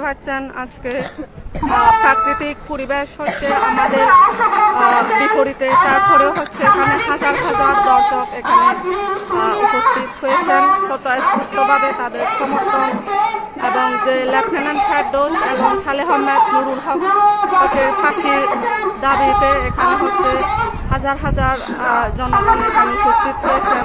দেখতে পাচ্ছেন আজকে প্রাকৃতিক পরিবেশ হচ্ছে আমাদের বিপরীতে। তারপরেও হচ্ছে এখানে হাজার হাজার দর্শক এখানে উপস্থিত হয়েছেন। স্বতঃস্ফূর্তভাবে তাদের সমর্থন এবং যে লেফটেন্যান্ট ফ্যাডোস এবং সালেহ আহমেদ নুরুল হক হকের ফাঁসির দাবিতে এখানে হচ্ছে হাজার হাজার জনগণ এখানে উপস্থিত হয়েছেন।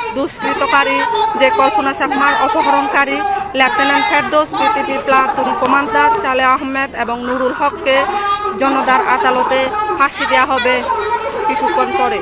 দুষ্কৃতকারী, যে কল্পনা চাকমার অপহরণকারী, lieutenant Ferdous BTP platoon commander, সালে আহমেদ এবং নুরুল হককে জনতার আদালতে ফাঁসি দেওয়া হবে কিছুক্ষণ পরে